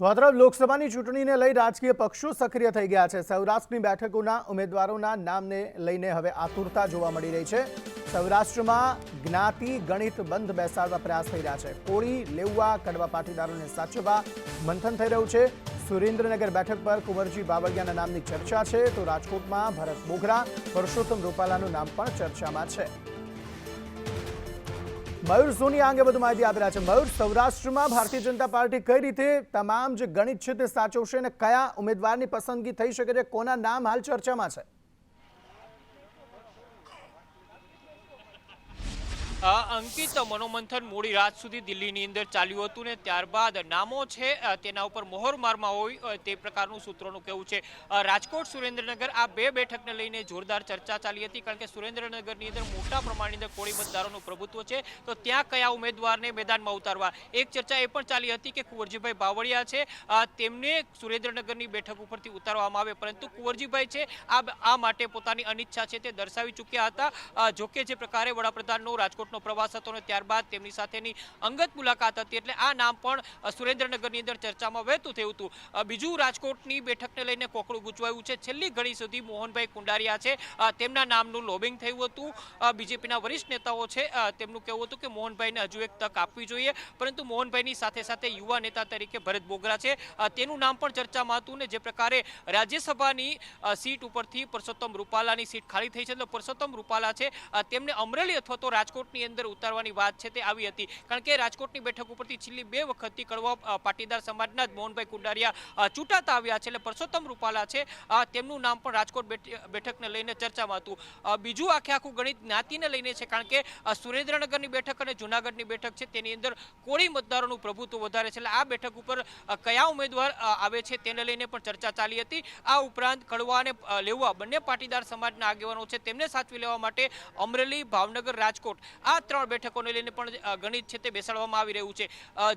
તો લોકસભાની ચૂંટણીને લઈ રાજકીય પક્ષો સક્રિય થઈ ગયા છે. સૌરાષ્ટ્રની બેઠકોના ઉમેદવારોના નામને લઈને હવે આતુરતા જોવા મળી રહી છે. સૌરાષ્ટ્રમાં જ્ઞાતિ, ગણિત બંધ બેસાડવા પ્રયાસ થઈ રહ્યા છે. કોળી લેવવા કડવા પાટીદારોને સાચવવા મંથન થઈ રહ્યું છે. સુરેન્દ્રનગર બેઠક પર કુંવરજી બાવળિયાના નામની ચર્ચા છે. તો રાજકોટમાં ભરત બોગરા પરસોત્તમ રૂપાલાનું નામ પણ ચર્ચામાં છે. મયુર સોની અંગે વધુ માહિતી આપી રહ્યા છે. મયુર, સૌરાષ્ટ્રમાં ભારતીય જનતા પાર્ટી કઈ રીતે તમામ જે ગણિત છે તે સાચવશે અને કયા ઉમેદવારની પસંદગી થઈ શકે છે? કોના નામ હાલ ચર્ચામાં છે? અંકિત મનોમંથન મોડી રાત સુધી દિલ્હીની અંદર ચાલ્યું હતું ને ત્યારબાદ નામો છે તેના ઉપર મોહર મારમાં હોય તે પ્રકારનું સૂત્રોનું કહેવું છે. રાજકોટ સુરેન્દ્રનગર આ બે બેઠકને લઈને જોરદાર ચર્ચા ચાલી હતી કારણ કે સુરેન્દ્રનગરની અંદર મોટા પ્રમાણની અંદર કોળી મતદારોનું પ્રભુત્વ છે. તો ત્યાં કયા ઉમેદવારને મેદાનમાં ઉતારવા? એક ચર્ચા એ પણ ચાલી હતી કે કુંવરજીભાઈ બાવળિયા છે. તેમને સુરેન્દ્રનગરની બેઠક ઉપરથી ઉતારવામાં આવે, પરંતુ કુંવરજીભાઈ છે, આ આ માટે પોતાની અનિચ્છા છે તે દર્શાવી ચૂક્યા હતા. જોકે જે પ્રકારે વડાપ્રધાનનો રાજકોટનો પ્રવાસ હતો ને ત્યારબાદ તેમની સાથેની અંગત મુલાકાત હતી એટલે આ નામ પણ સુરેન્દ્રનગરની અંદર ચર્ચામાં વહેતું થયું હતું. બીજું રાજકોટની બેઠકને લઈને કોકડું ગૂંચવાયું છેલ્લી ઘડી સુધી મોહનભાઈ કુંડારિયા છે. તેમના નામનું લોબિંગ થયું હતું. બીજેપીના વરિષ્ઠ નેતાઓ છે. તેમનું કહેવું હતું કે મોહનભાઈને હજુ એક તક આપવી જોઈએ. પરંતુ મોહનભાઈની સાથે સાથે યુવા નેતા તરીકે ભરત બોગરા છે. તેનું નામ પણ ચર્ચામાં હતું ને જે પ્રકારે રાજ્યસભાની સીટ ઉપરથી પરસોત્તમ રૂપાલાની સીટ ખાલી થઈ છે. એટલે પરસોત્તમ રૂપાલા છે. તેમને અમરેલી અથવા તો રાજકોટની અંદર ઉતારવાની વાત છે તે આવી હતી. કારણ કે રાજકોટની બેઠક ઉપરથી છેલ્લી બે વખતથી કડવા પાટીદાર સમાજના જ મોહનભાઈ કુંડારિયા ચૂંટાતા આવ્યા છે. એટલે પરસોત્તમ રૂપાલા છે. તેમનું નામ પણ રાજકોટ બેઠકને લઈને ચર્ચામાં હતું. બીજું આખે આખું ગણિત જ્ઞાતિને લઈને છે કારણ કે સુરેન્દ્રનગરની બેઠક અને જુનાગઢની બેઠક છે તેની અંદર કોળી મતદારોનું પ્રભુત્વ વધારે છે. એટલે આ બેઠક ઉપર કયા ઉમેદવાર આવે છે તેને લઈને પણ ચર્ચા ચાલી હતી. આ ઉપરાંત કડવા અને લેવા બંને પાટીદાર સમાજના આગેવાનો છે. તેમને સાચવી લેવા માટે અમરેલી ભાવનગર રાજકોટ આ ત્રણ બેઠકોને લઈને પણ ગણિત છે તે બેસાડવામાં આવી રહ્યું છે.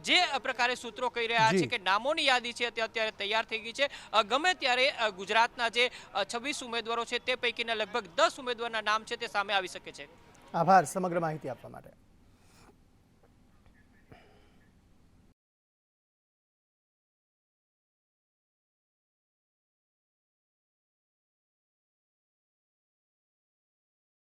જે પ્રકારે સૂત્રો કહી રહ્યા છે કે નામોની યાદી છે તે અત્યારે તૈયાર થઈ ગઈ છે. ગમે ત્યારે ગુજરાતના જે છવ્વીસ ઉમેદવારો છે તે પૈકીના લગભગ દસ ઉમેદવારના નામ છે તે સામે આવી શકે છે. આભાર સમગ્ર માહિતી આપવા માટે.